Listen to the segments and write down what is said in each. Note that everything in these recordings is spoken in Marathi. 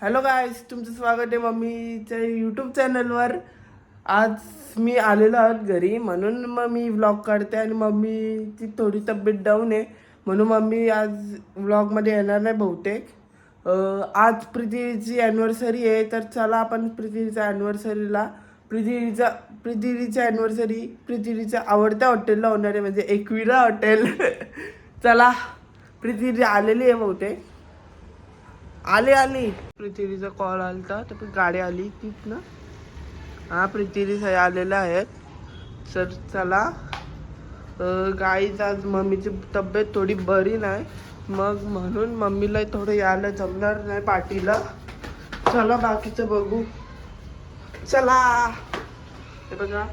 हॅलो गायस तुमचं स्वागत आहे मम्मीच्या यूट्यूब चॅनलवर आज मी आलेलो आहोत घरी. म्हणून मग मी व्लॉग काढते आणि मम्मीची थोडी तब्येत डाऊन आहे. म्हणून मम्मी आज व्लॉगमध्ये येणार नाही बहुतेक. आज प्रीतीची ॲनिव्हर्सरी आहे. तर चला आपण पृथ्वीच्या ॲनिव्हर्सरीला प्रीतीचा प्रीतीच्या ॲनिव्हर्सरी प्रीतीच्या आवडत्या हॉटेलला होणार आहे. म्हणजे एकविरा हॉटेल चला प्रीती आलेली आहे बहुतेक. आले आली. पृथ्वीचा कॉल आलता तर पण गाडी आली तीच ना. हा प्रीती आलेल्या आहेत. तर चला गाईच आज मम्मीची तब्येत थोडी बरी नाही. मग म्हणून मम्मीला थोडं यायला जमणार नाही पाठीला चला बाकीचं बघू. चला. हे बघा.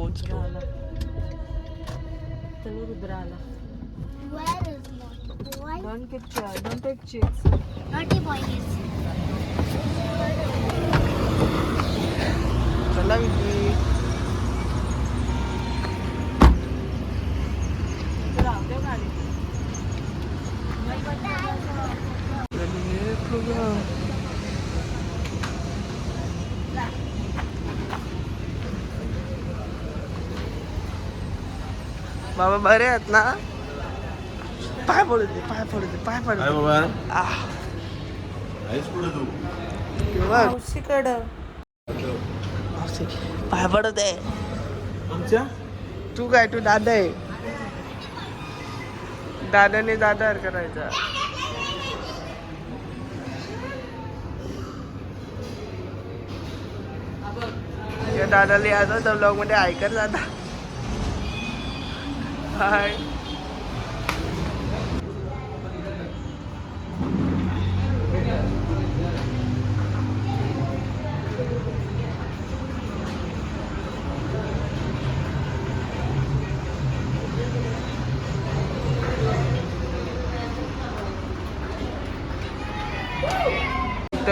पोचलो चलो रुद्र आला Where is naughty boy? Don't take don't take chips Naughty boy is. चला विकी राहते गाडी हे बाबा बरे आहेत ना? पाय पडू दे पाय पडू दे पाय पडू दे. बाबा? आह, आहेस कुठे तू? बघ. मावशीकडं. मावशी, पाय पडू दे. आमच्या? तू काय तू दादा आहे? दादाने दादार करायचा. या दादाला यायचं तर ब्लॉगमध्ये ऐकत जाता हाय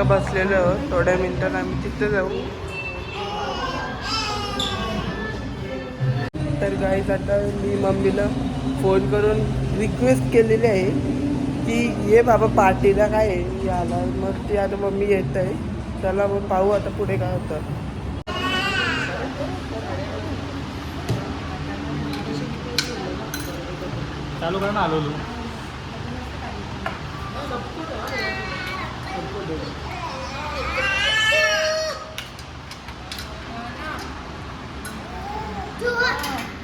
बसलेलं थोड्या मिनिटात आम्ही तिथं जाऊ. तर गाईज आता मी मम्मीला फोन करून रिक्वेस्ट केलेली आहे की ये बाबा पार्टीला काय आहे? याला मग ती आता मम्मी येत आहे. चला मग पाहू आता पुढे काय होतं. चालू कर ना आलो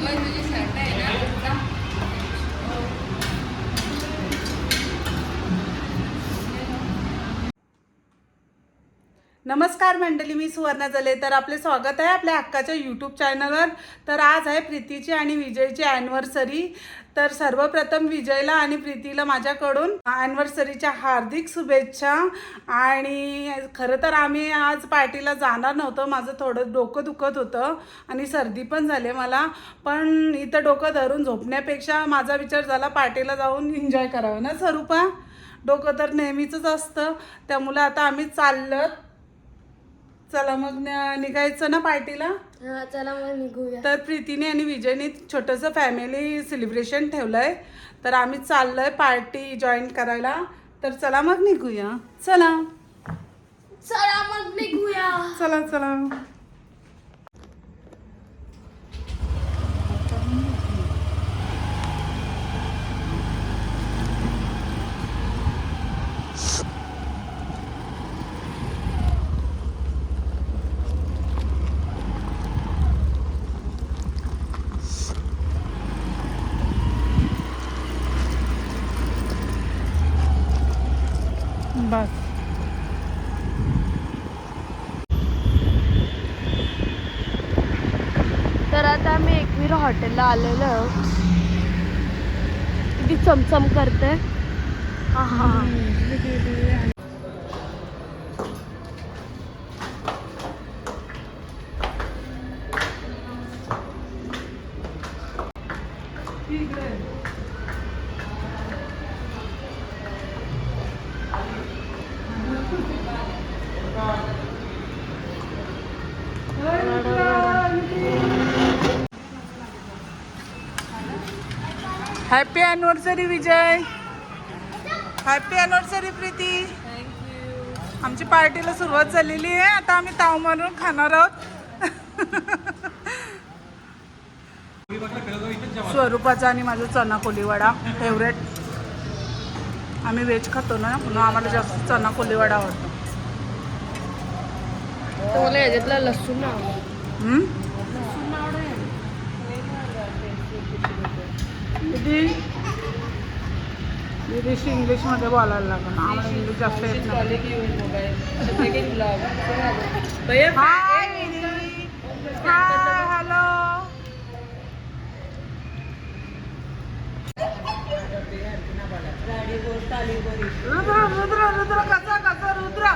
所以说就显带人有点 नमस्कार मंडळी मी सुवर्णा जले. तर आपले स्वागत आहे आपल्या हक्काच्या यूट्यूब चॅनलवर तर आज आहे प्रीतीची आणि विजयची ॲनिव्हर्सरी तर सर्वप्रथम विजयला आणि प्रीतीला माझ्याकडून ॲनिव्हर्सरीच्या हार्दिक शुभेच्छा. आणि खरं तर आम्ही आज पार्टीला जाणार नव्हतं. माझं थोडं डोकं दुखत होतं आणि सर्दी पण झाली मला. पण इथं डोकं धरून झोपण्यापेक्षा माझा विचार झाला पार्टीला जाऊन एन्जॉय करावं. ना स्वरूपा? डोकं तर नेहमीचंच असतं. त्यामुळे आता आम्ही चाललं चला मग निघायचं ना पार्टीला? हा चला मग निघूया. तर प्रीतीने आणि विजयने छोटंसं फॅमिली सेलिब्रेशन ठेवलंय. तर आम्ही चाललोय पार्टी जॉईन करायला. तर चला मग निघूया. चला. चला मग निघूया. चला चला. बस तर आता आम्ही एकवीर हॉटेलला आलेलो. किती चमचम करते. Happy anniversary Vijay happy anniversary Preeti आमची पार्टीला सुरुवात झालेली आहे. आता आम्ही ताव मारून खाणार आहोत. स्वरूपाचा आणि माझा चना कोलीवाडा फेवरेट आम्ही व्हेज खातो ना म्हणून आम्हाला जास्त चना कोलीवाडा आवडतो. लसूण दीदी दीदीशी इंग्लिशमध्ये बोलायला लागलं. आम्हाला इंग्लिश जास्त येत नाही. हाय दीदी हाय हॅलो रुद्र रुद्र रुद्र कसा कसा रुद्र?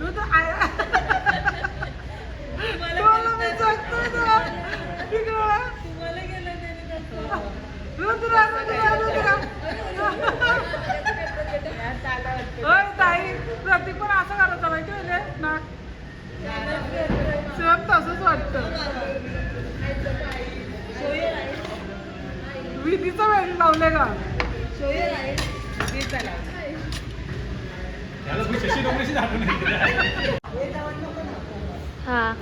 रुद्र होय ताई प्रतीक पण असं करायचं माहिती म्हणजे ना? सेम तसंच वाटतं. विधीचा वेळ लावले का. हा.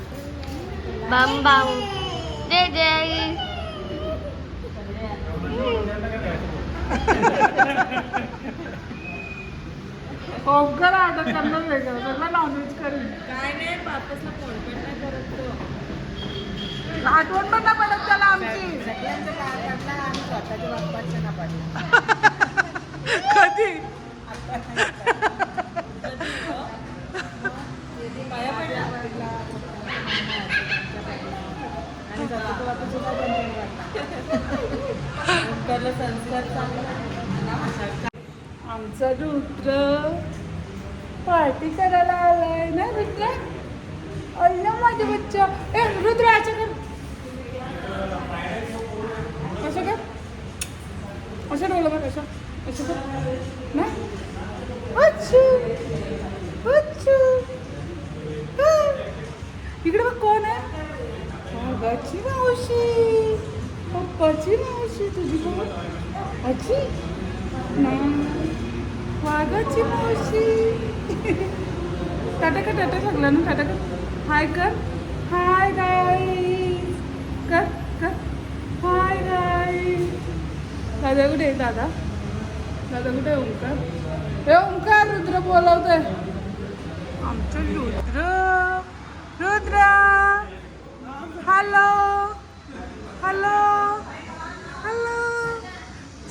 बम बम. जय जय. ओमकार ऑर्डर करणं वेगळं. सगळं नॉनव्हेज करेन. आठवण पण नाही पडत त्याला आमची. कधी? आमचा रुद्र पार्टी करायला आलाय ना रुद्र? अल्ल माझे बच्चा. ए रुद्र अच्छा कर असं कर असं ठेवलं बघ कसं असं कर ना? अच्छू अच्छू इकडे बघ कोण आहे? मागाची मावशी. पप्पाची मावशी तुझी कोण? आजी? वाघाची मावशी. टाटा कर टाटा लागला ना टाटा कर. हाय कर. हाय गाय कर कर. हाय गाय दादा कुठे आहे दादा? दादा कुठे आहे ओंकार? हे ओंकार रुद्र बोलवतोय. आमचं Rudra. Rudra. Hello hello hello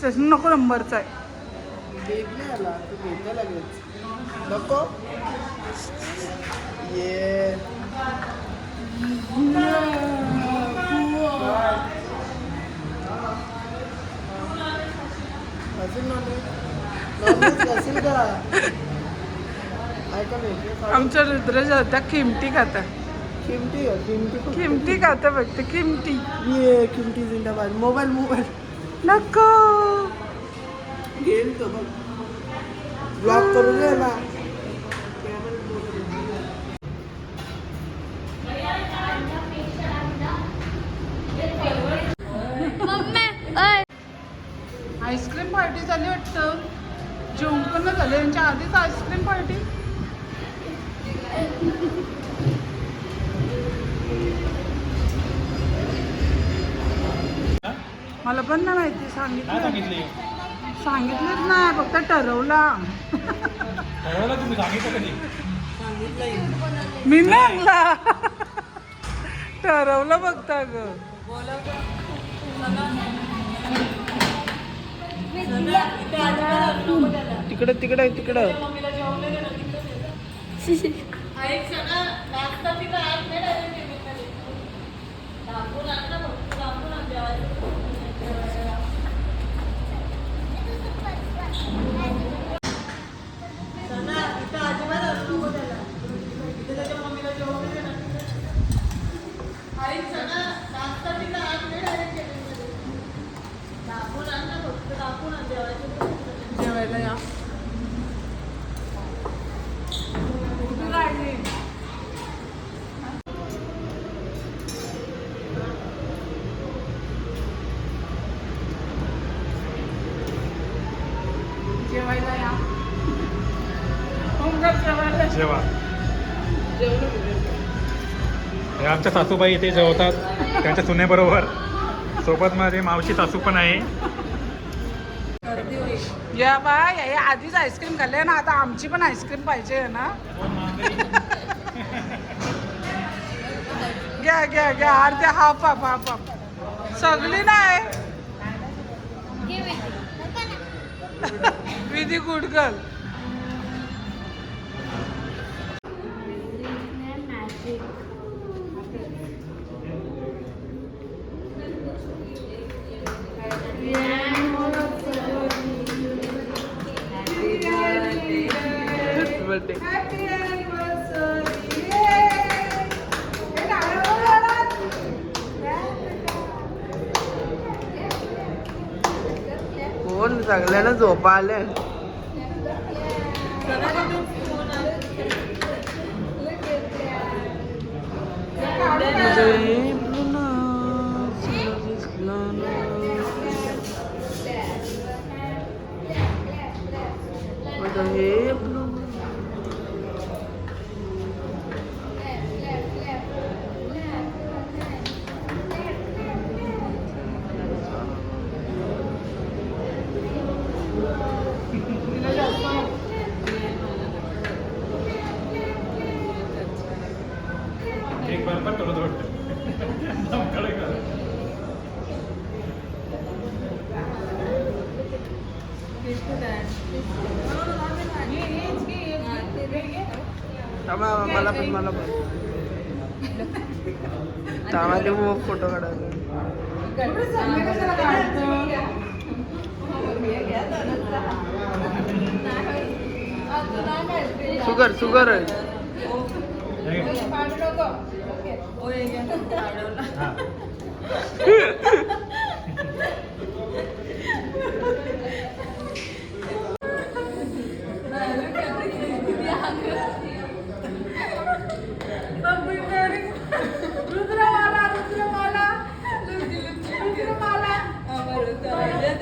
session नको नंबरचा आहे. नको. ये. आमच्या रुद्र जाता किमटी खाता. किमती आहे किमती किमटी खाता फक्त किमटी ये किमती जिंदाबाद. Mobile mobile. नको. घेईल तो बघ. ब्लॉक करून आईस्क्रीम पार्टी झाली वाटतं. जेवण पण झालं यांच्या आधीच मला पण नाही माहिती काय सांगितलं सांगितले? सांगितलंच नाही फक्त ठरवला. ठरवलं तुम्ही सांगितलं कधी? मी नाही ठरवलं फक्त ग तिकडं तिकडं तिकडं. हे आमच्या सासूबाई इथे जेवतात त्यांच्या सुनेबरोबर. सोबत माझे मावशी सासू पण आहे. या बाय हे आधीच आईस्क्रीम खाल्ले ना आता आमची पण आईस्क्रीम पाहिजे आहे ना. घ्या घ्या घ्या अर्ध्या हाफ हाफ हाफ हाफ. सगळी नाही. विधी गुड गर्ल बर्थडे कोण सगळ्यांना झोपा आले हे एक बरोबर थोडं थोडं थांबा मला पण. मला पण थांबा ते फोटो काढायला. शुगर शुगर आहे.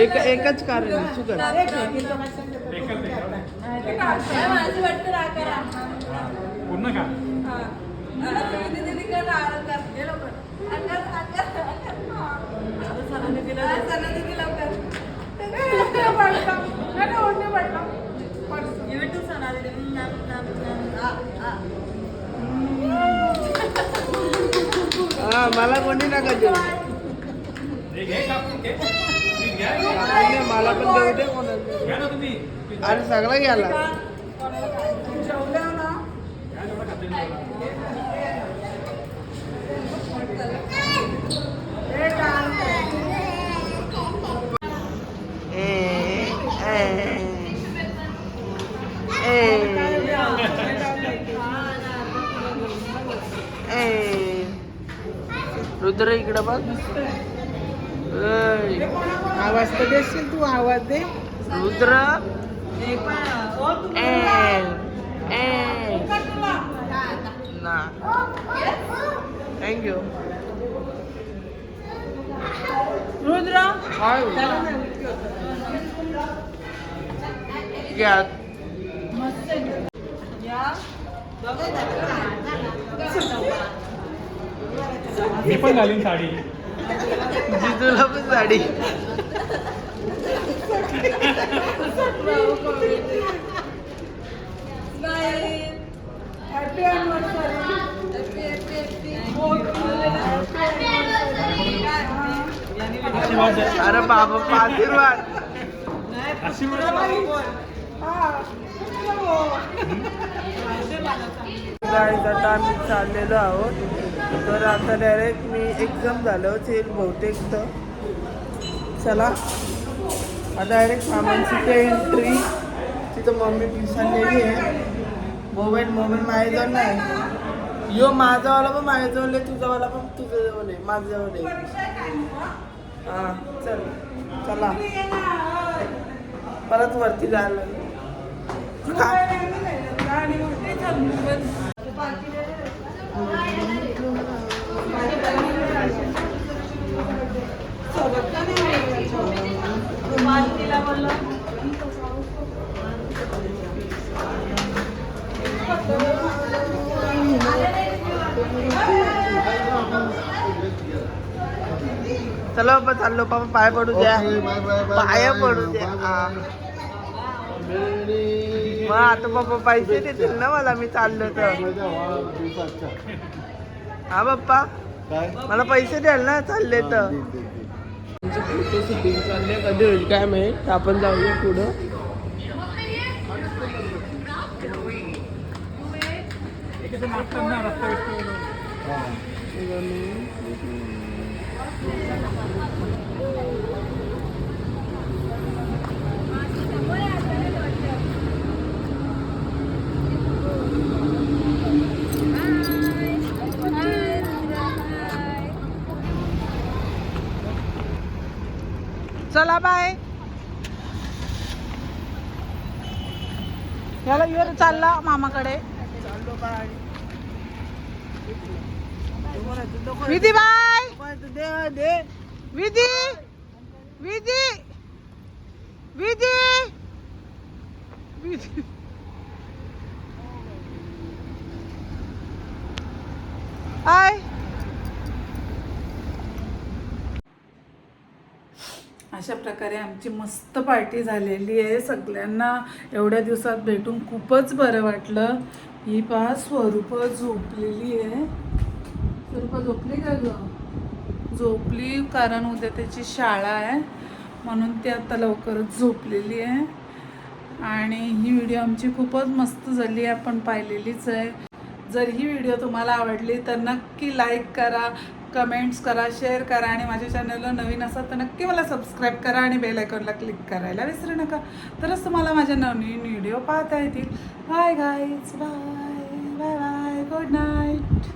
एक एकच कारण आहे शुगर. पूर्ण का? हा मला कोणी नका देऊ. हे घे कापून घे. तुम्ही घ्या. नाही, मला पण देऊ दे कोणाला देऊ. घ्या ना तुम्ही अरे सगळं घ्याला जेवल्या ना घ्या जेवढं खाते तेवढं. ए, ए, ए, ए. रुद्र इकडं बघ ऐ, आवाज तर देशील तू आवाज दे. रुद्र. ए, ए. ना. Thank you Rudra. काय घ्या मी पण घालीन साडी. जिजूला पण साडी. अरे बाबा आशीर्वाद आता आम्ही चाललेलो आहोत. तर आता डायरेक्ट मी एक्झाम झालं ते बहुतेक तर. चला. आता डायरेक्ट सामानची एंट्री तिथं मम्मी पिसालेली आहे. मोबाईल मोबाईल माझ्याजवळ नाही. यो माझावाला पण माझ्याजवळ आहे तुझावाला पण तुझ्याजवळ आहे माझ्याजवळ आहे हां चल. चला. परत वरती जायला लागेल. चला बाबा चाललो बाबा पाय पडू द्या. पाय पडू द्या. मग आता बाबा पैसे देतील ना मला मी चाललो तर. हा बाप्पा मला पैसे द्याल ना चालले तर. चालले कधी होईल काय माहीत आपण जाऊया पुढं. चला बाय. याला येऊन चालला मामाकडे. विधी बाय. दे दे विधी. विधी. विधी. विधी. आय. अशा प्रकारे आमची मस्त पार्टी झालेली आहे. सगळ्यांना एवढ्या दिवसात भेटून खूपच बरं वाटलं. ही पहा स्वरूप झोपलेली आहे. स्वरूप झोपली का ग? झोपली कारण उद्या त्याची शाळा आहे. म्हणून ती आता लवकरच झोपलेली आहे. आणि ही व्हिडिओ आमची खूपच मस्त झाली आपण पाहिलेलीच आहे. जर ही व्हिडिओ तुम्हाला आवडली तर नक्की लाईक करा. कमेंट्स करा शेअर करा आणि माझ्या चॅनलला नवीन असाल तर नक्की मला सबस्क्राईब करा आणि बेल आयकॉनला क्लिक करायला विसरू नका. तरच तुम्हाला माझ्या नवीन व्हिडिओ पाहता येतील. Bye guys bye bye bye good night